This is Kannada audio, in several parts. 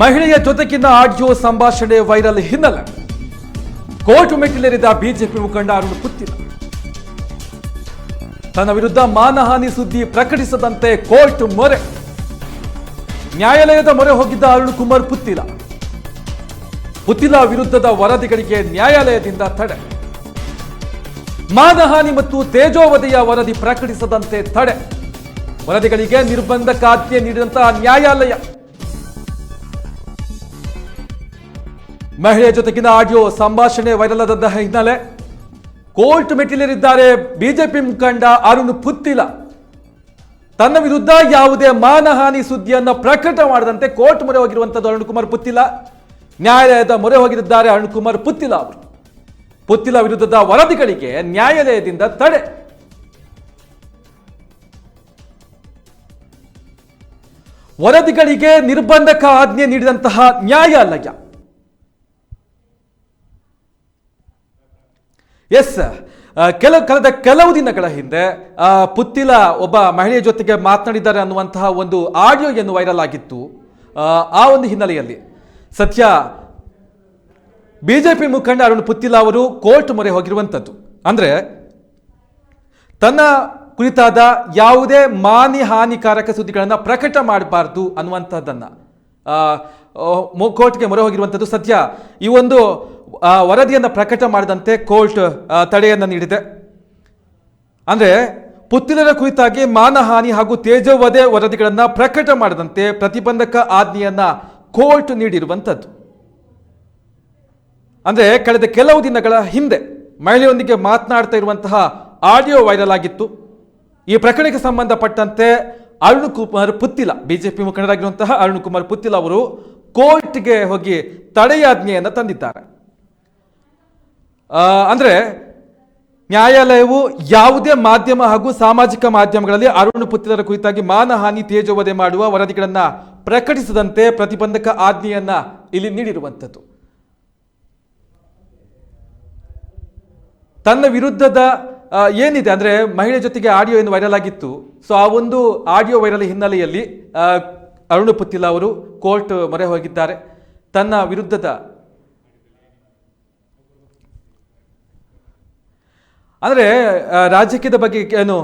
ಮಹಿಳೆಯ ಜೊತೆಗಿನ ಆಡಿಯೋ ಸಂಭಾಷಣೆ ವೈರಲ್ ಹಿನ್ನೆಲೆ. ಕೋರ್ಟ್ ಮೆಟ್ಟಿಲೇರಿದ ಬಿಜೆಪಿ ಮುಖಂಡ ಅರುಣ್ ಪುತ್ತಿಲ ತನ್ನ ವಿರುದ್ಧ ಮಾನಹಾನಿ ಸುದ್ದಿ ಪ್ರಕಟಿಸದಂತೆ ಕೋರ್ಟ್ ಮೊರೆ. ನ್ಯಾಯಾಲಯದ ಮೊರೆ ಹೋಗಿದ್ದ ಅರುಣ್ ಕುಮಾರ್ ಪುತ್ತಿಲ ಪುತ್ತಿಲ ವಿರುದ್ಧದ ವರದಿಗಳಿಗೆ ನ್ಯಾಯಾಲಯದಿಂದ ತಡೆ. ಮಾನಹಾನಿ ಮತ್ತು ತೇಜೋವಧೆಯ ವರದಿ ಪ್ರಕಟಿಸದಂತೆ ತಡೆ. ವರದಿಗಳಿಗೆ ನಿರ್ಬಂಧ ಖಾತೆ ನೀಡಿದಂತಹ ನ್ಯಾಯಾಲಯ. ಮಹಿಳೆಯ ಜೊತೆಗಿನ ಆಡಿಯೋ ಸಂಭಾಷಣೆ ವೈರಲ್ ಆದ ಹಿನ್ನೆಲೆ ಕೋರ್ಟ್ ಮೆಟ್ಟಿಲೇರಿದ್ದಾರೆ ಬಿಜೆಪಿ ಮುಖಂಡ ಅರುಣ್ ಪುತ್ತಿಲ. ತನ್ನ ವಿರುದ್ಧ ಯಾವುದೇ ಮಾನಹಾನಿ ಸುದ್ದಿಯನ್ನು ಪ್ರಕಟ ಮಾಡದಂತೆ ಕೋರ್ಟ್ ಮೊರೆ ಹೋಗಿರುವಂತದ್ದು ಅರುಣ್ ಕುಮಾರ್ ಪುತ್ತಿಲ. ನ್ಯಾಯಾಲಯದ ಮೊರೆ ಹೋಗಿದ್ದಾರೆ ಅರುಣ್ ಕುಮಾರ್ ಪುತ್ತಿಲ ಅವರು. ಪುತ್ತಿಲ ವಿರುದ್ಧದ ವರದಿಗಳಿಗೆ ನ್ಯಾಯಾಲಯದಿಂದ ತಡೆ. ವರದಿಗಳಿಗೆ ನಿರ್ಬಂಧಕ ಆಜ್ಞೆ ನೀಡಿದಂತಹ ನ್ಯಾಯಾಲಯ. ಎಸ್ ಕೆಲವು ಕಳೆದ ಕೆಲವು ದಿನಗಳ ಹಿಂದೆ ಪುತ್ತಿಲ ಒಬ್ಬ ಮಹಿಳೆಯ ಜೊತೆಗೆ ಮಾತನಾಡಿದ್ದಾರೆ ಅನ್ನುವಂತಹ ಒಂದು ಆಡಿಯೋ ಏನು ವೈರಲ್ ಆಗಿತ್ತು. ಆ, ಒಂದು ಹಿನ್ನೆಲೆಯಲ್ಲಿ ಸದ್ಯ ಬಿಜೆಪಿ ಮುಖಂಡ ಅರುಣ್ ಪುತ್ತಿಲ ಅವರು ಕೋರ್ಟ್ ಮೊರೆ ಹೋಗಿರುವಂಥದ್ದು. ಅಂದರೆ ತನ್ನ ಕುರಿತಾದ ಯಾವುದೇ ಮಾನಿ ಹಾನಿಕಾರಕ ಸುದ್ದಿಗಳನ್ನು ಪ್ರಕಟ ಮಾಡಬಾರ್ದು ಅನ್ನುವಂಥದ್ದನ್ನ ಕೋರ್ಟ್ಗೆ ಮೊರೆ ಹೋಗಿರುವಂಥದ್ದು ಸತ್ಯ. ಈ ಒಂದು ವರದಿಯನ್ನು ಪ್ರಕಟ ಮಾಡಿದಂತೆ ಕೋರ್ಟ್ ತಡೆಯನ್ನು ನೀಡಿದೆ. ಅಂದರೆ ಪುತ್ತಿಲರ ಕುರಿತಾಗಿ ಮಾನಹಾನಿ ಹಾಗೂ ತೇಜವಧೆ ವರದಿಗಳನ್ನು ಪ್ರಕಟ ಮಾಡದಂತೆ ಪ್ರತಿಬಂಧಕ ಆಜ್ಞೆಯನ್ನು ಕೋರ್ಟ್ ನೀಡಿರುವಂಥದ್ದು. ಅಂದರೆ, ಕಳೆದ ಕೆಲವು ದಿನಗಳ ಹಿಂದೆ ಮಹಿಳೆಯೊಂದಿಗೆ ಮಾತನಾಡ್ತಾ ಇರುವಂತಹ ಆಡಿಯೋ ವೈರಲ್ ಆಗಿತ್ತು. ಈ ಪ್ರಕರಣಕ್ಕೆ ಸಂಬಂಧಪಟ್ಟಂತೆ ಅರುಣ್ ಕುಮಾರ್ ಪುತ್ತಿಲ, ಬಿಜೆಪಿ ಮುಖಂಡರಾಗಿರುವಂತಹ ಅರುಣ್ ಕುಮಾರ್ ಪುತ್ತಿಲ ಅವರು ಕೋರ್ಟ್ಗೆ ಹೋಗಿ ತಡೆಯಾಜ್ಞೆಯನ್ನು ತಂದಿದ್ದಾರೆ. ಅಂದರೆ ನ್ಯಾಯಾಲಯವು ಯಾವುದೇ ಮಾಧ್ಯಮ ಹಾಗೂ ಸಾಮಾಜಿಕ ಮಾಧ್ಯಮಗಳಲ್ಲಿ ಅರುಣ್ ಪುತ್ತಿಲರ ಕುರಿತಾಗಿ ಮಾನಹಾನಿ ತೇಜೋವಧೆ ಮಾಡುವ ವರದಿಗಳನ್ನು ಪ್ರಕಟಿಸದಂತೆ ಪ್ರತಿಬಂಧಕ ಆಜ್ಞೆಯನ್ನು ಇಲ್ಲಿ ನೀಡಿರುವಂಥದ್ದು. ತನ್ನ ವಿರುದ್ಧದ ಏನಿದೆ ಅಂದ್ರೆ ಮಹಿಳೆ ಜೊತೆಗೆ ಆಡಿಯೋ ಏನು ವೈರಲ್ ಆಗಿತ್ತು. ಸೊ ಆ ಒಂದು ಆಡಿಯೋ ವೈರಲ್ ಹಿನ್ನೆಲೆಯಲ್ಲಿ ಅರುಣ್ ಪುತ್ತಿಲ ಅವರು ಕೋರ್ಟ್ ಮೊರೆ ಹೋಗಿದ್ದಾರೆ. ತನ್ನ ವಿರುದ್ಧದ ಅಂದ್ರೆ ರಾಜಕೀಯದ ಬಗ್ಗೆ ಏನು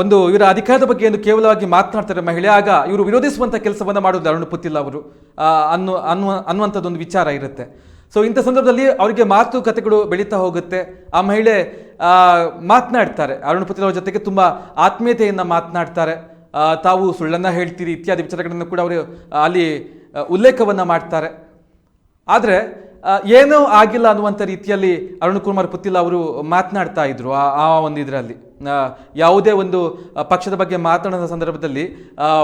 ಒಂದು ಇವರ ಅಧಿಕಾರದ ಬಗ್ಗೆ ಏನು ಕೇವಲವಾಗಿ ಮಾತನಾಡ್ತಾರೆ ಮಹಿಳೆ, ಆಗ ಇವರು ವಿರೋಧಿಸುವಂತ ಕೆಲಸವನ್ನು ಮಾಡೋದು ಅರುಣ್ ಪುತ್ತಿಲ್ಲ ಅವರು. ಅನ್ನೋ, ಅನ್ನುವ ಅನ್ನುವಂಥದ್ದೊಂದು ವಿಚಾರ ಇರುತ್ತೆ. ಸೊ ಇಂಥ ಸಂದರ್ಭದಲ್ಲಿ ಅವರಿಗೆ ಮಾತುಕತೆಗಳು ಬೆಳೀತಾ ಹೋಗುತ್ತೆ. ಆ ಮಹಿಳೆ ಮಾತನಾಡ್ತಾರೆ. ಅರುಣ್ ಪುತ್ರ ಅವ್ರ ಜೊತೆಗೆ ತುಂಬ ಆತ್ಮೀಯತೆಯಿಂದ ಮಾತನಾಡ್ತಾರೆ. ತಾವು ಸುಳ್ಳನ್ನ ಹೇಳ್ತೀರಿ, ಇತ್ಯಾದಿ ವಿಚಾರಗಳನ್ನು ಕೂಡ ಅವರು ಅಲ್ಲಿ ಉಲ್ಲೇಖವನ್ನು ಮಾಡ್ತಾರೆ. ಆದರೆ ಏನೂ ಆಗಿಲ್ಲ ಅನ್ನುವಂಥ ರೀತಿಯಲ್ಲಿ ಅರುಣ್ ಕುಮಾರ್ ಪುತ್ತಿಲ ಅವರು ಮಾತನಾಡ್ತಾ ಇದ್ರು ಆ ಒಂದು ಇದರಲ್ಲಿ ಯಾವುದೇ ಒಂದು ಪಕ್ಷದ ಬಗ್ಗೆ ಮಾತನಾಡದ ಸಂದರ್ಭದಲ್ಲಿ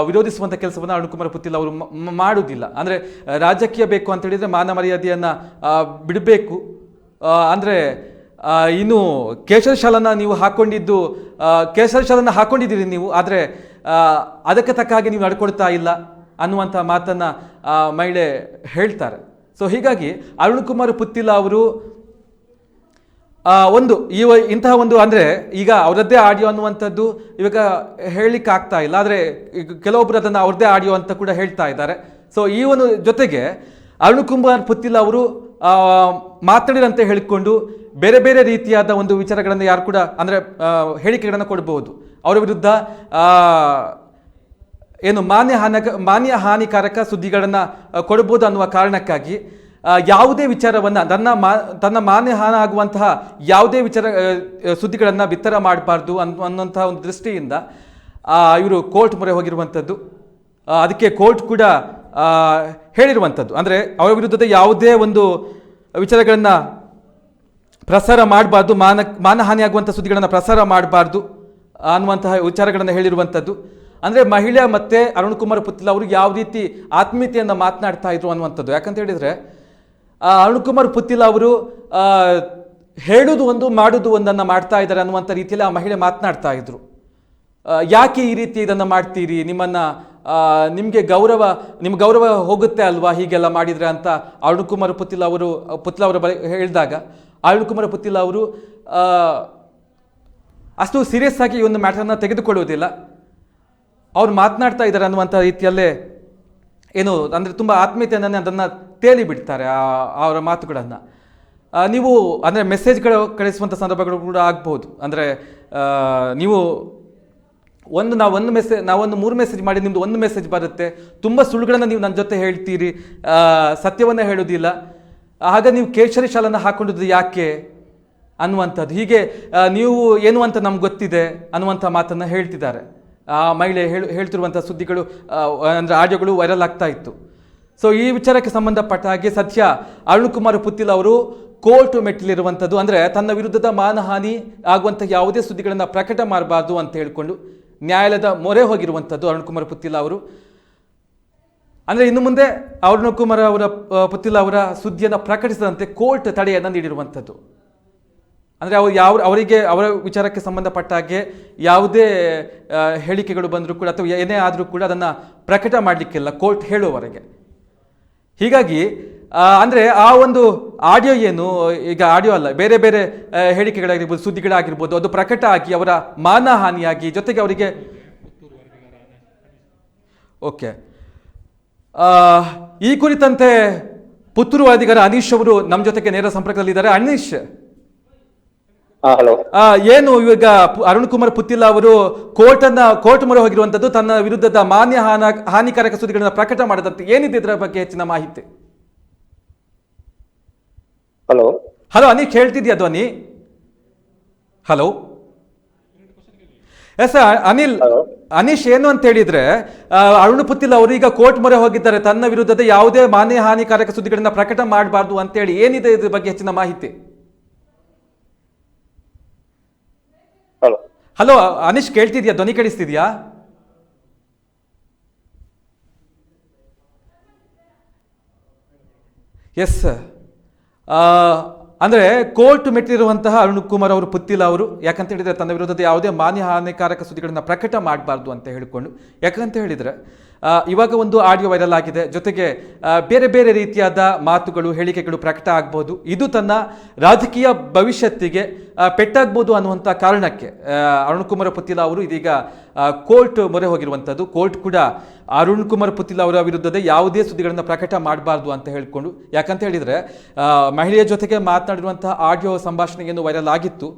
ವಿರೋಧಿಸುವಂಥ ಕೆಲಸವನ್ನು ಅರುಣ್ ಕುಮಾರ್ ಪುತ್ತಿಲ ಅವರು ಮಾಡುವುದಿಲ್ಲ. ಅಂದರೆ ರಾಜಕೀಯ ಬೇಕು ಅಂತ ಹೇಳಿದರೆ ಮಾನ ಮರ್ಯಾದೆಯನ್ನು ಬಿಡಬೇಕು. ಅಂದರೆ ಇನ್ನು ಕೇಸರಿ ಶಾಲನ್ನ ನೀವು ಹಾಕೊಂಡಿದ್ದು ಆ, ಕೇಸರಿ ಶಾಲನ್ನ ಹಾಕೊಂಡಿದ್ದೀರಿ ನೀವು ಆದರೆ ಅದಕ್ಕೆ ತಕ್ಕ ಹಾಗೆ ನೀವು ನಡ್ಕೊಳ್ತಾ ಇಲ್ಲ ಅನ್ನುವಂಥ ಮಾತನ್ನು ಮಹಿಳೆ ಹೇಳ್ತಾರೆ. ಸೊ ಹೀಗಾಗಿ ಅರುಣ್ ಕುಮಾರ್ ಪುತ್ತಿಲ ಅವರು ಒಂದು, ಈ ಇಂತಹ ಒಂದು ಅಂದರೆ ಈಗ ಅವರದ್ದೇ ಆಡಿಯೋ ಅನ್ನುವಂಥದ್ದು ಇವಾಗ ಹೇಳಲಿಕ್ಕೆ ಆಗ್ತಾ ಇಲ್ಲ. ಆದರೆ ಕೆಲವೊಬ್ಬರು ಅದನ್ನು ಅವ್ರದ್ದೇ ಆಡಿಯೋ ಅಂತ ಕೂಡ ಹೇಳ್ತಾ ಇದ್ದಾರೆ. ಸೊ ಈ ಒಂದು ಜೊತೆಗೆ ಅರುಣ್ ಕುಮಾರ್ ಪುತ್ತಿಲ್ ಅವರು ಮಾತಾಡಿರಂತೆ ಹೇಳಿಕೊಂಡು ಬೇರೆ ಬೇರೆ ರೀತಿಯಾದ ಒಂದು ವಿಚಾರಗಳನ್ನು ಯಾರು ಕೂಡ ಅಂದರೆ ಹೇಳಿಕೆಗಳನ್ನು ಕೊಡಬಹುದು ಅವರ ವಿರುದ್ಧ ಏನು ಮಾನ್ಯ ಹಾನಕ ಮಾನ್ಯ ಹಾನಿಕಾರಕ ಸುದ್ದಿಗಳನ್ನು ಕೊಡಬಹುದು ಅನ್ನುವ ಕಾರಣಕ್ಕಾಗಿ. ಯಾವುದೇ ವಿಚಾರವನ್ನು ತನ್ನ ಮಾ, ತನ್ನ ಮಾನ್ಯ ಹಾನ ಆಗುವಂತಹ ಯಾವುದೇ ವಿಚಾರ ಸುದ್ದಿಗಳನ್ನು ಬಿತ್ತರ ಮಾಡಬಾರ್ದು ಅನ್ ಒಂದು ದೃಷ್ಟಿಯಿಂದ ಇವರು ಕೋರ್ಟ್ ಮೊರೆ ಹೋಗಿರುವಂಥದ್ದು. ಅದಕ್ಕೆ ಕೋರ್ಟ್ ಕೂಡ ಹೇಳಿರುವಂಥದ್ದು. ಅಂದರೆ ಅವರ ವಿರುದ್ಧದ ಯಾವುದೇ ಒಂದು ವಿಚಾರಗಳನ್ನು ಪ್ರಸಾರ ಮಾಡಬಾರ್ದು, ಮಾನ, ಮಾನಹಾನಿಯಾಗುವಂಥ ಸುದ್ದಿಗಳನ್ನು ಪ್ರಸಾರ ಮಾಡಬಾರ್ದು ಅನ್ನುವಂತಹ ವಿಚಾರಗಳನ್ನು ಹೇಳಿರುವಂಥದ್ದು. ಅಂದರೆ ಮಹಿಳೆ ಮತ್ತು ಅರುಣ್ ಕುಮಾರ್ ಪುತ್ಲ ಅವರು ಯಾವ ರೀತಿ ಆತ್ಮೀಯತೆಯನ್ನು ಮಾತನಾಡ್ತಾ ಇದ್ರು ಅನ್ನುವಂಥದ್ದು. ಯಾಕಂತ ಹೇಳಿದರೆ ಅರುಣ್ ಕುಮಾರ್ ಪುತ್ತಿಲ ಅವರು ಹೇಳೋದು ಒಂದು, ಮಾಡೋದು ಒಂದನ್ನು ಮಾಡ್ತಾ ಇದ್ದಾರೆ ಅನ್ನುವಂಥ ರೀತಿಯಲ್ಲಿ ಆ ಮಹಿಳೆ ಮಾತನಾಡ್ತಾ ಇದ್ರು. ಯಾಕೆ ಈ ರೀತಿ ಇದನ್ನು ಮಾಡ್ತೀರಿ? ನಿಮ್ಮನ್ನು ನಿಮಗೆ ಗೌರವ ನಿಮ್ಮ ಗೌರವ ಹೋಗುತ್ತೆ ಅಲ್ವಾ ಹೀಗೆಲ್ಲ ಮಾಡಿದರೆ ಅಂತ ಅರುಣ್ ಕುಮಾರ್ ಪುತ್ತಿಲ ಅವರು, ಪುತ್ತಿಲ ಅವರ ಬಳಿ ಹೇಳಿದಾಗ ಅರುಣ್ ಕುಮಾರ್ ಪುತ್ತಿಲ ಅವರು ಅಷ್ಟು ಸೀರಿಯಸ್ ಆಗಿ ಈ ಒಂದು ಮ್ಯಾಟರ್ನ ತೆಗೆದುಕೊಳ್ಳುವುದಿಲ್ಲ. ಅವ್ರು ಮಾತನಾಡ್ತಾ ಇದ್ದಾರೆ ಅನ್ನುವಂಥ ರೀತಿಯಲ್ಲೇ ಏನು, ಅಂದರೆ ತುಂಬ ಆತ್ಮೀಯತೆಯನ್ನೇ ಅದನ್ನು ತೇಲಿ ಬಿಡ್ತಾರೆ ಅವರ ಮಾತುಗಳನ್ನು. ನೀವು, ಅಂದರೆ ಮೆಸೇಜ್ಗಳು ಕಳಿಸುವಂಥ ಸಂದರ್ಭಗಳು ಕೂಡ ಆಗ್ಬೋದು. ಅಂದರೆ ನೀವು ಒಂದು, ನಾವು ಒಂದು ಮೆಸೇಜ್ ನಾವೊಂದು ಮೂರು ಮೆಸೇಜ್ ಮಾಡಿ ನಿಮ್ಮದು ಒಂದು ಮೆಸೇಜ್ ಬರುತ್ತೆ. ತುಂಬ ಸುಳ್ಳುಗಳನ್ನು ನೀವು ನನ್ನ ಜೊತೆ ಹೇಳ್ತೀರಿ ಸತ್ಯವನ್ನು ಹೇಳೋದಿಲ್ಲ. ಆಗ ನೀವು ಕೇಸರಿ ಶಾಲನ್ನು ಹಾಕೊಂಡಿದ್ದು ಯಾಕೆ ಅನ್ನುವಂಥದ್ದು. ಹೀಗೆ ನೀವು ಏನು ಅಂತ ನಮ್ಗೆ ಗೊತ್ತಿದೆ ಅನ್ನುವಂಥ ಮಾತನ್ನು ಹೇಳ್ತಿದ್ದಾರೆ. ಆ ಮಹಿಳೆ ಹೇಳು ಹೇಳ್ತಿರುವಂಥ ಸುದ್ದಿಗಳು ಅಂದರೆ ಆಡಿಯೋಗಳು ವೈರಲ್ ಆಗ್ತಾ ಇತ್ತು. ಸೊ ಈ ವಿಚಾರಕ್ಕೆ ಸಂಬಂಧಪಟ್ಟ ಹಾಗೆ ಸದ್ಯ ಅರುಣ್ ಕುಮಾರ್ ಪುತ್ತಿಲ್ ಅವರು ಕೋರ್ಟ್ ಮೆಟ್ಟಿಲಿರುವಂಥದ್ದು, ಅಂದರೆ ತನ್ನ ವಿರುದ್ಧದ ಮಾನಹಾನಿ ಆಗುವಂಥ ಯಾವುದೇ ಸುದ್ದಿಗಳನ್ನು ಪ್ರಕಟ ಮಾಡಬಾರ್ದು ಅಂತ ಹೇಳಿಕೊಂಡು ನ್ಯಾಯಾಲಯದ ಮೊರೆ ಹೋಗಿರುವಂಥದ್ದು ಅರುಣ್ ಕುಮಾರ್ ಪುತ್ತಿಲ್ ಅವರು. ಅಂದರೆ ಇನ್ನು ಮುಂದೆ ಅರುಣ್ ಕುಮಾರ್ ಅವರ ಪುತ್ತಿಲ ಅವರ ಸುದ್ದಿಯನ್ನು ಪ್ರಕಟಿಸದಂತೆ ಕೋರ್ಟ್ ತಡೆಯನ್ನು ನೀಡಿರುವಂಥದ್ದು. ಅಂದರೆ ಅವ್ರು ಯಾವ, ಅವರಿಗೆ, ಅವರ ವಿಚಾರಕ್ಕೆ ಸಂಬಂಧಪಟ್ಟ ಹಾಗೆ ಯಾವುದೇ ಹೇಳಿಕೆಗಳು ಬಂದರೂ ಕೂಡ ಅಥವಾ ಏನೇ ಆದರೂ ಕೂಡ ಅದನ್ನು ಪ್ರಕಟ ಮಾಡಲಿಕ್ಕಿಲ್ಲ, ಕೋರ್ಟ್ ಹೇಳುವವರೆಗೆ. ಹೀಗಾಗಿ ಅಂದರೆ ಆ ಒಂದು ಆಡಿಯೋ ಏನು, ಈಗ ಆಡಿಯೋ ಅಲ್ಲ, ಬೇರೆ ಬೇರೆ ಹೇಳಿಕೆಗಳಾಗಿರ್ಬೋದು, ಸುದ್ದಿಗಳಾಗಿರ್ಬೋದು, ಅದು ಪ್ರಕಟ ಆಗಿ ಅವರ ಮಾನಹಾನಿಯಾಗಿ ಜೊತೆಗೆ ಅವರಿಗೆ ಓಕೆ. ಈ ಕುರಿತಂತೆ ಪುತ್ತೂರು ಅನೀಶ್ ಅವರು ನಮ್ಮ ಜೊತೆಗೆ ನೇರ ಸಂಪರ್ಕದಲ್ಲಿದ್ದಾರೆ. ಅನೀಶ್ ಏನು ಇವಾಗ ಅರುಣ್ ಕುಮಾರ್ ಪುತ್ತಿಲ್ಲ ಅವರು ಕೋರ್ಟ್ ಅನ್ನ ಕೋರ್ಟ್ ಮೊರೆ ಹೋಗಿರುವಂತದ್ದು ತನ್ನ ವಿರುದ್ಧದ ಮಾನ್ಯ ಹಾನ ಹಾನಿಕಾರಕ ಸುದ್ದಿಗಳನ್ನ ಪ್ರಕಟ ಮಾಡದಂತೆ. ಏನಿದೆ ಇದರ ಬಗ್ಗೆ ಹೆಚ್ಚಿನ ಮಾಹಿತಿ? ಹಲೋ. ಹಲೋ ಅನೀಶ್ ಹೇಳ್ತಿದ್ಯಾ ಧ್ವನಿ ಹಲೋ. ಎಸ್ ಅನಿಲ್. ಅನೀಶ್ ಏನು ಅಂತ ಹೇಳಿದ್ರೆ ಅರುಣ್ ಪುತ್ತಿಲ್ ಅವರು ಈಗ ಕೋರ್ಟ್ ಮೊರೆ ಹೋಗಿದ್ದಾರೆ. ತನ್ನ ವಿರುದ್ಧದ ಯಾವುದೇ ಮಾನ್ಯ ಹಾನಿಕಾರಕ ಸುದ್ದಿಗಳನ್ನ ಪ್ರಕಟ ಮಾಡಬಾರ್ದು ಅಂತೇಳಿ ಏನಿದೆ ಇದ್ರ ಬಗ್ಗೆ ಹೆಚ್ಚಿನ ಮಾಹಿತಿ? ಹಲೋ ಅನೀಶ್ ಕೇಳ್ತಿದ್ಯಾ? ಧ್ವನಿ ಕೇಳಿಸ್ತಿದ್ಯಾ? ಎಸ್ ಅಂದರೆ ಕೋರ್ಟ್ ಮೆಟ್ಟಿರುವಂತಹ ಅರುಣ್ ಕುಮಾರ್ ಅವರು ಪುತ್ತಿಲ್ಲ ಅವರು, ಯಾಕಂತ ಹೇಳಿದರೆ ತನ್ನ ವಿರೋಧದ ಯಾವುದೇ ಮಾನ್ಯ ಹಾನಿಕಾರಕ ಸುದ್ದಿಗಳನ್ನು ಪ್ರಕಟ ಮಾಡಬಾರ್ದು ಅಂತ ಹೇಳಿಕೊಂಡು, ಯಾಕಂತ ಹೇಳಿದರೆ ಇವಾಗ ಒಂದು ಆಡಿಯೋ ವೈರಲ್ ಆಗಿದೆ. ಜೊತೆಗೆ ಬೇರೆ ಬೇರೆ ರೀತಿಯಾದ ಮಾತುಗಳು, ಹೇಳಿಕೆಗಳು ಪ್ರಕಟ ಆಗ್ಬೋದು. ಇದು ತನ್ನ ರಾಜಕೀಯ ಭವಿಷ್ಯತ್ತಿಗೆ ಪೆಟ್ಟಾಗ್ಬೋದು ಅನ್ನುವಂಥ ಕಾರಣಕ್ಕೆ. ಅರುಣ್ ಕುಮಾರ್ ಪುತ್ತಿಲ ಅವರು ಇದೀಗ ಕೋರ್ಟ್ ಮೊರೆ ಹೋಗಿರುವಂಥದ್ದು. ಕೋರ್ಟ್ ಕೂಡ ಅರುಣ್ ಕುಮಾರ್ ಪುತ್ತಿಲ ಅವರ ವಿರುದ್ಧದ ಯಾವುದೇ ಸುದ್ದಿಗಳನ್ನು ಪ್ರಕಟ ಮಾಡಬಾರ್ದು ಅಂತ ಹೇಳಿಕೊಂಡು, ಯಾಕಂತ ಹೇಳಿದರೆ ಮಹಿಳೆಯ ಜೊತೆಗೆ ಮಾತನಾಡಿರುವಂತಹ ಆಡಿಯೋ ಸಂಭಾಷಣೆಯನ್ನು ವೈರಲ್ ಆಗಿತ್ತು.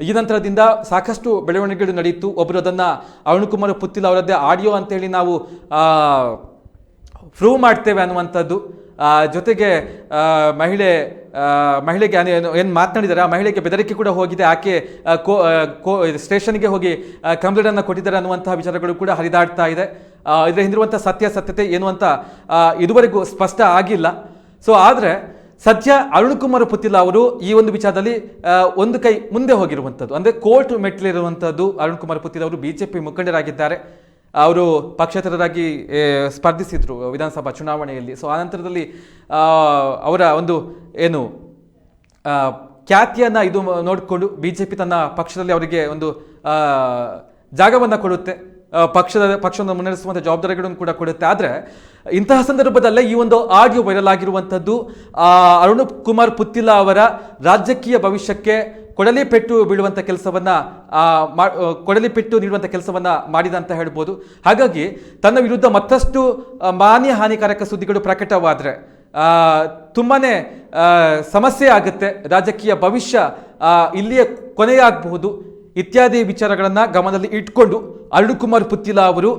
ಈ ನಂತರದಿಂದ ಸಾಕಷ್ಟು ಬೆಳವಣಿಗೆಗಳು ನಡೆಯಿತು. ಒಬ್ಬರು ಅದನ್ನು ಅರುಣ್ ಕುಮಾರ್ ಪುತ್ತಿಲ ಅವರದ್ದೇ ಆಡಿಯೋ ಅಂತೇಳಿ ನಾವು ಪ್ರೂವ್ ಮಾಡ್ತೇವೆ ಅನ್ನುವಂಥದ್ದು. ಜೊತೆಗೆ ಮಹಿಳೆ ಮಹಿಳೆಗೆ ಏನು ಮಾತನಾಡಿದ್ದಾರೆ ಆ ಮಹಿಳೆಗೆ ಬೆದರಿಕೆ ಕೂಡ ಹೋಗಿದೆ. ಆಕೆ ಕೋ ಕೋ, ಸ್ಟೇಷನ್ಗೆ ಹೋಗಿ ಕಂಪ್ಲೇಂಟನ್ನು ಕೊಟ್ಟಿದ್ದಾರೆ ಅನ್ನುವಂಥ ವಿಚಾರಗಳು ಕೂಡ ಹರಿದಾಡ್ತಾ ಇದೆ. ಇದರ ಹಿಂದಿರುವಂಥ ಸತ್ಯಾಸತ್ಯತೆ ಏನು ಅಂತ ಇದುವರೆಗೂ ಸ್ಪಷ್ಟ ಆಗಿಲ್ಲ. ಸೊ ಆದರೆ ಸದ್ಯ ಅರುಣ್ ಕುಮಾರ್ ಪುತಿಲ್ ಅವರು ಈ ಒಂದು ವಿಚಾರದಲ್ಲಿ ಒಂದು ಕೈ ಮುಂದೆ ಹೋಗಿರುವಂಥದ್ದು. ಅಂದರೆ ಕೋರ್ಟ್ ಮೆಟ್ಟಿಲಿರುವಂಥದ್ದು ಅರುಣ್ ಕುಮಾರ್ ಪುತಿಲ್ ಅವರು ಬಿ ಜೆ ಪಿ ಮುಖಂಡರಾಗಿದ್ದಾರೆ. ಅವರು ಪಕ್ಷೇತರರಾಗಿ ಸ್ಪರ್ಧಿಸಿದರು ವಿಧಾನಸಭಾ ಚುನಾವಣೆಯಲ್ಲಿ. ಸೊ ಆ ನಂತರದಲ್ಲಿ ಅವರ ಒಂದು ಏನು ಖ್ಯಾತಿಯನ್ನು ಇದು ನೋಡಿಕೊಂಡು ಬಿ ಜೆ ಪಿ ತನ್ನ ಪಕ್ಷದಲ್ಲಿ ಅವರಿಗೆ ಒಂದು ಜಾಗವನ್ನು ಕೊಡುತ್ತೆ. ಪಕ್ಷದ ಪಕ್ಷವನ್ನು ಮುನ್ನಡೆಸುವಂಥ ಜವಾಬ್ದಾರಿಗಳನ್ನು ಕೂಡ ಕೊಡುತ್ತೆ. ಆದರೆ ಇಂತಹ ಸಂದರ್ಭದಲ್ಲೇ ಈ ಒಂದು ಆಡಿಯೋ ವೈರಲ್ ಆಗಿರುವಂಥದ್ದು ಅರುಣ್ ಕುಮಾರ್ ಪುತ್ತಿಲ ಅವರ ರಾಜಕೀಯ ಭವಿಷ್ಯಕ್ಕೆ ಕೊಡಲಿ ಪೆಟ್ಟು ಬೀಳುವಂಥ ಕೆಲಸವನ್ನ ಕೊಡಲಿ ಪೆಟ್ಟು ನೀಡುವಂಥ ಕೆಲಸವನ್ನ ಮಾಡಿದ ಅಂತ ಹೇಳ್ಬೋದು. ಹಾಗಾಗಿ ತನ್ನ ವಿರುದ್ಧ ಮತ್ತಷ್ಟು ಮಾನ್ಯ ಹಾನಿಕಾರಕ ಸುದ್ದಿಗಳು ಪ್ರಕಟವಾದರೆ ತುಂಬಾ ಸಮಸ್ಯೆ ಆಗುತ್ತೆ. ರಾಜಕೀಯ ಭವಿಷ್ಯ ಇಲ್ಲಿಯೇ ಕೊನೆಯಾಗಬಹುದು. ಇತ್ಯಾದಿ ವಿಚಾರಗಳನ್ನು ಗಮನದಲ್ಲಿ ಇಟ್ಕೊಂಡು ಅರುಣ್ ಕುಮಾರ್ ಪುತ್ತಿಲ ಅವರು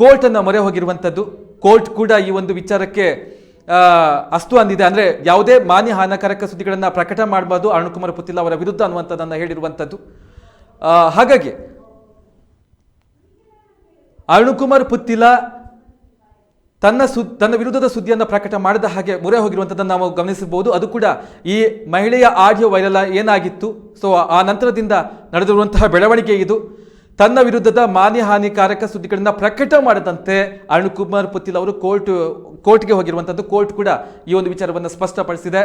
ಕೋರ್ಟನ್ನು ಮೊರೆ ಹೋಗಿರುವಂಥದ್ದು. ಕೋರ್ಟ್ ಕೂಡ ಈ ಒಂದು ವಿಚಾರಕ್ಕೆ ಅಸ್ತು ಅಂದಿದೆ. ಅಂದರೆ ಯಾವುದೇ ಮಾನ್ಯ ಹಾನಿಕಾರಕ ಸುದ್ದಿಗಳನ್ನು ಪ್ರಕಟ ಮಾಡಬಾರ್ದು ಅರುಣ್ ಕುಮಾರ್ ಪುತ್ತಿಲ ಅವರ ವಿರುದ್ಧ ಅನ್ನುವಂಥದ್ದನ್ನು ಹೇಳಿರುವಂಥದ್ದು. ಹಾಗಾಗಿ ಅರುಣ್ ಕುಮಾರ್ ಪುತ್ತಿಲ ತನ್ನ ಸು, ತನ್ನ ವಿರುದ್ಧದ ಸುದ್ದಿಯನ್ನು ಪ್ರಕಟ ಮಾಡಿದ ಹಾಗೆ ಮೊರೆ ಹೋಗಿರುವಂಥದ್ದನ್ನು ನಾವು ಗಮನಿಸಬಹುದು. ಅದು ಕೂಡ ಈ ಮಹಿಳೆಯ ಆಡಿಯೋ ವೈರಲ್ ಏನಾಗಿತ್ತು? ಸೊ ಆ ನಂತರದಿಂದ ನಡೆದಿರುವಂತಹ ಬೆಳವಣಿಗೆ ಇದು. ತನ್ನ ವಿರುದ್ಧದ ಮಾನ್ಯ ಹಾನಿಕಾರಕ ಸುದ್ದಿಗಳನ್ನು ಪ್ರಕಟ ಮಾಡದಂತೆ ಅರುಣ್ ಕುಮಾರ್ ಪುತಿಲ್ ಅವರು ಕೋರ್ಟ್, ಕೋರ್ಟ್ಗೆ ಹೋಗಿರುವಂಥದ್ದು ಕೋರ್ಟ್ ಕೂಡ ಈ ಒಂದು ವಿಚಾರವನ್ನು ಸ್ಪಷ್ಟಪಡಿಸಿದೆ.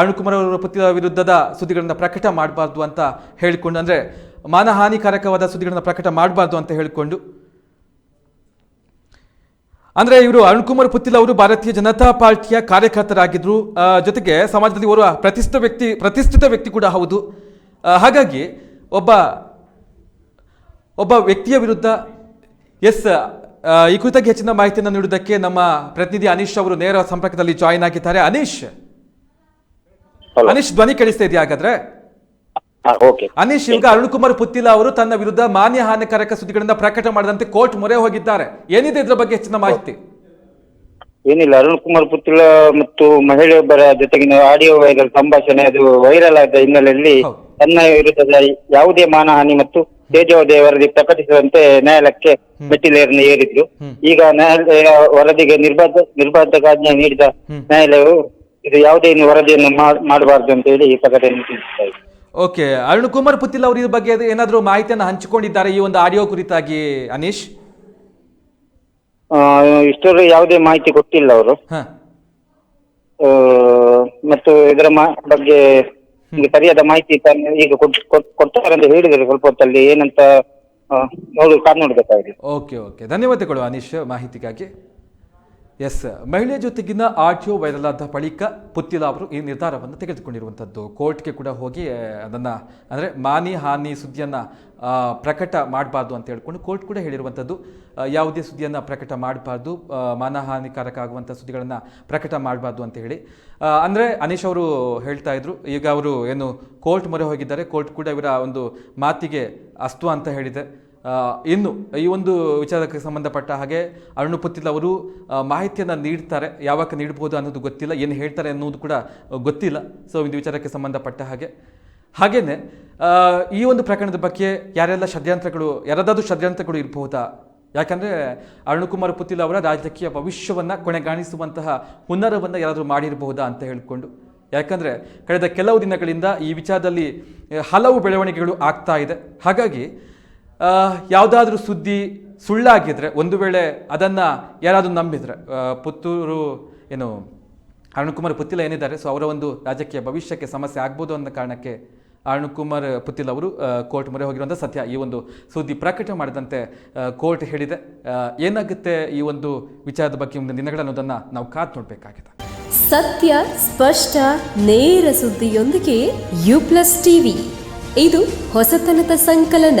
ಅರುಣ್ ಕುಮಾರ್ ಅವರ ಪುತ್ತಿಲ ವಿರುದ್ಧದ ಸುದ್ದಿಗಳನ್ನು ಪ್ರಕಟ ಮಾಡಬಾರ್ದು ಅಂತ ಹೇಳಿಕೊಂಡು, ಅಂದರೆ ಮಾನಹಾನಿಕಾರಕವಾದ ಸುದ್ದಿಗಳನ್ನು ಪ್ರಕಟ ಮಾಡಬಾರ್ದು ಅಂತ ಹೇಳಿಕೊಂಡು ಅಂದ್ರೆ ಇವರು ಅರುಣ್ ಕುಮಾರ್ ಪುತ್ತಿಲ್ ಅವರು ಭಾರತೀಯ ಜನತಾ ಪಾರ್ಟಿಯ ಕಾರ್ಯಕರ್ತರಾಗಿದ್ರು. ಆ, ಜೊತೆಗೆ ಸಮಾಜದಲ್ಲಿ ಓರ್ವ ಪ್ರತಿಷ್ಠಿತ ವ್ಯಕ್ತಿ ಪ್ರತಿಷ್ಠಿತ ವ್ಯಕ್ತಿ ಕೂಡ ಹೌದು. ಹಾಗಾಗಿ ಒಬ್ಬ ಒಬ್ಬ ವ್ಯಕ್ತಿಯ ವಿರುದ್ಧ ಎಸ್ ಈ ಕುರಿತಾಗಿ ಹೆಚ್ಚಿನ ಮಾಹಿತಿಯನ್ನು ನೀಡುವುದಕ್ಕೆ ನಮ್ಮ ಪ್ರತಿನಿಧಿ ಅನೀಶ್ ಅವರು ನೇರ ಸಂಪರ್ಕದಲ್ಲಿ ಜಾಯಿನ್ ಆಗಿದ್ದಾರೆ. ಅನೀಶ್ ಅನೀಶ್ ಧ್ವನಿ ಕೇಳಿಸ್ತಾ ಇದೆಯಾ ಹಾಗಾದ್ರೆ? ಅನೀಶ್ ಈಗ ಅರುಣ್ ಕುಮಾರ್ ಪುತ್ತಿಲ ಅವರು ತನ್ನ ವಿರುದ್ಧ ಮಾನ್ಯ ಹಾನಿಕಾರಕ ಸುದ್ದಿಗಳಿಂದ ಪ್ರಕಟ ಮಾಡದಂತೆ ಕೋರ್ಟ್ ಮೊರೆ ಹೋಗಿದ್ದಾರೆ. ಏನಿದೆ ಇದರ ಬಗ್ಗೆ ಹೆಚ್ಚಿನ ಮಾಹಿತಿ? ಏನಿಲ್ಲ ಅರುಣ್ ಕುಮಾರ್ ಪುತ್ತಿಲ ಮತ್ತು ಮಹಿಳೆಯೊಬ್ಬರ ಜೊತೆಗಿನ ಆಡಿಯೋ ವೈರಲ್ ಸಂಭಾಷಣೆ ಅದು ವೈರಲ್ ಆದ ಹಿನ್ನೆಲೆಯಲ್ಲಿ ತನ್ನ ವಿರುದ್ಧದ ಯಾವುದೇ ಮಾನಹಾನಿ ಮತ್ತು ತೇಜೋದಯ ವರದಿ ಪ್ರಕಟಿಸದಂತೆ ನ್ಯಾಯಾಲಯಕ್ಕೆ ಮೆಟ್ಟಿಲೇರನ್ನು ಏರಿದ್ರು. ಈಗ ನ್ಯಾಯಾಲಯ ವರದಿಗೆ ನಿರ್ಬಂಧ ನಿರ್ಬಂಧಕಾಜ್ಞೆ ನೀಡಿದ ನ್ಯಾಯಾಲಯವು ಇದು ಯಾವುದೇ ವರದಿಯನ್ನು ಮಾಡ್- ಮಾಡಬಾರದು ಅಂತ ಹೇಳಿ ಈ ಪ್ರಕಟಣೆ ತಿಳಿಸ್ತಾ ಇದೆ ಓಕೆ ಅರುಣ್ ಕುಮಾರ್ ಪುತ್ತಿಲ್ ಅವರು ಇದ್ರ ಬಗ್ಗೆ ಏನಾದರೂ ಮಾಹಿತಿಯನ್ನು ಹಂಚಿಕೊಂಡಿದ್ದಾರೆ ಈ ಒಂದು ಆಡಿಯೋ ಕುರಿತಾಗಿ ಅನೀಶ್? ಆ, ಇಷ್ಟರವರೆಗೆ ಯಾವುದೇ ಮಾಹಿತಿ ಕೊಟ್ಟಿಲ್ಲ ಅವರು. ಹ. ಮತ್ತು ಇದರ ಮಾ- ಬಗ್ಗೆ ನಿಮ್ಗೆ ಸರಿಯಾದ ಮಾಹಿತಿ ತಾನೇ ಈಗ ಕೊಡ್- ಕೊಡ್- ಕೊಡ್ತಾರೆ ಅಂತ ಹೇಳಿದ್ರೆ ಸ್ವಲ್ಪ ಹೊತ್ತಲ್ಲಿ ಏನಂತ ಆ, ಕಾರ್ ಕಾದ್ ನೋಡ್ಬೇಕಾಗಿದೆ. Okay okay. ಧನ್ಯವಾದಗಳು ಅನೀಶ್ ಮಾಹಿತಿಗಾಗಿ. ಎಸ್ ಮಹಿಳೆ ಜೊತೆಗಿನ ಆಡಿಯೋ ವೈರಲ್ ಆದ ಬಳಿಕ ಪುತ್ತಿಲ ಅವರು ಈ ನಿರ್ಧಾರವನ್ನು ತೆಗೆದುಕೊಂಡಿರುವಂಥದ್ದು. ಕೋರ್ಟ್ಗೆ ಕೂಡ ಹೋಗಿ ಅದನ್ನು, ಅಂದರೆ ಮಾನಿ ಹಾನಿ ಸುದ್ದಿಯನ್ನು ಪ್ರಕಟ ಮಾಡಬಾರ್ದು ಅಂತ ಹೇಳ್ಕೊಂಡು ಕೋರ್ಟ್ ಕೂಡ ಹೇಳಿರುವಂಥದ್ದು. ಯಾವುದೇ ಸುದ್ದಿಯನ್ನು ಪ್ರಕಟ ಮಾಡಬಾರ್ದು ಮಾನಹಾನಿಕಾರಕ ಆಗುವಂಥ ಸುದ್ದಿಗಳನ್ನು ಪ್ರಕಟ ಮಾಡಬಾರ್ದು ಅಂತ ಹೇಳಿ. ಅಂದರೆ ಅನೀಶ್ ಅವರು ಹೇಳ್ತಾ ಇದ್ರು, ಈಗ ಅವರು ಏನು ಕೋರ್ಟ್ ಮೊರೆ ಹೋಗಿದ್ದಾರೆ, ಕೋರ್ಟ್ ಕೂಡ ಇವರ ಒಂದು ಮಾತಿಗೆ ಅಸ್ತು ಅಂತ ಹೇಳಿದೆ. ಇನ್ನು ಈ ಒಂದು ವಿಚಾರಕ್ಕೆ ಸಂಬಂಧಪಟ್ಟ ಹಾಗೆ ಅರುಣ್ ಪುತ್ತಿಲ್ ಅವರು ಮಾಹಿತಿಯನ್ನು ನೀಡ್ತಾರೆ. ಯಾವಾಗ ನೀಡಬಹುದು ಅನ್ನೋದು ಗೊತ್ತಿಲ್ಲ. ಏನು ಹೇಳ್ತಾರೆ ಅನ್ನೋದು ಕೂಡ ಗೊತ್ತಿಲ್ಲ. ಸೊ ಒಂದು ವಿಚಾರಕ್ಕೆ ಸಂಬಂಧಪಟ್ಟ ಹಾಗೆ. ಹಾಗೆಯೇ ಈ ಒಂದು ಪ್ರಕರಣದ ಬಗ್ಗೆ ಯಾರೆಲ್ಲ ಷಡ್ಯಂತ್ರಗಳು, ಯಾರದಾದ್ರೂ ಷಡ್ಯಂತ್ರಗಳು ಇರಬಹುದಾ ಯಾಕಂದರೆ ಅರುಣ್ ಕುಮಾರ್ ಪುತ್ತಿಲ್ ಅವರ ರಾಜಕೀಯ ಭವಿಷ್ಯವನ್ನು ಕೊನೆಗಾಣಿಸುವಂತಹ ಹುನ್ನರವನ್ನು ಯಾರಾದರೂ ಮಾಡಿರಬಹುದಾ ಅಂತ ಹೇಳಿಕೊಂಡು. ಯಾಕಂದರೆ ಕಳೆದ ಕೆಲವು ದಿನಗಳಿಂದ ಈ ವಿಚಾರದಲ್ಲಿ ಹಲವು ಬೆಳವಣಿಗೆಗಳು ಆಗ್ತಾ ಇದೆ. ಹಾಗಾಗಿ ಯಾವುದಾದ್ರೂ ಸುದ್ದಿ ಸುಳ್ಳಾಗಿದ್ರೆ, ಒಂದು ವೇಳೆ ಅದನ್ನು ಯಾರಾದರೂ ನಂಬಿದ್ರೆ ಪುತ್ತೂರು, ಏನು ಅರುಣ್ ಕುಮಾರ್ ಪುತ್ತಿಲ ಏನಿದ್ದಾರೆ, ಸೊ ಅವರ ಒಂದು ರಾಜಕೀಯ ಭವಿಷ್ಯಕ್ಕೆ ಸಮಸ್ಯೆ ಆಗ್ಬೋದು ಅನ್ನೋ ಕಾರಣಕ್ಕೆ ಅರುಣ್ ಕುಮಾರ್ ಪುತ್ತಿಲ್ ಅವರು ಕೋರ್ಟ್ ಮೊರೆ ಹೋಗಿರುವಂಥ ಸತ್ಯ ಈ ಒಂದು ಸುದ್ದಿ ಪ್ರಕಟ ಮಾಡಿದಂತೆ ಕೋರ್ಟ್ ಹೇಳಿದೆ. ಏನಾಗುತ್ತೆ ಈ ಒಂದು ವಿಚಾರದ ಬಗ್ಗೆ ಮುಂದಿನ ದಿನಗಳನ್ನೋದನ್ನು ನಾವು ಕಾದು ನೋಡಬೇಕಾಗಿದೆ. ಸತ್ಯ, ಸ್ಪಷ್ಟ, ನೇರ ಸುದ್ದಿಯೊಂದಿಗೆ ಯು ಪ್ಲಸ್ ಟಿವಿ. ಇದು ಹೊಸತನದ ಸಂಕಲನ.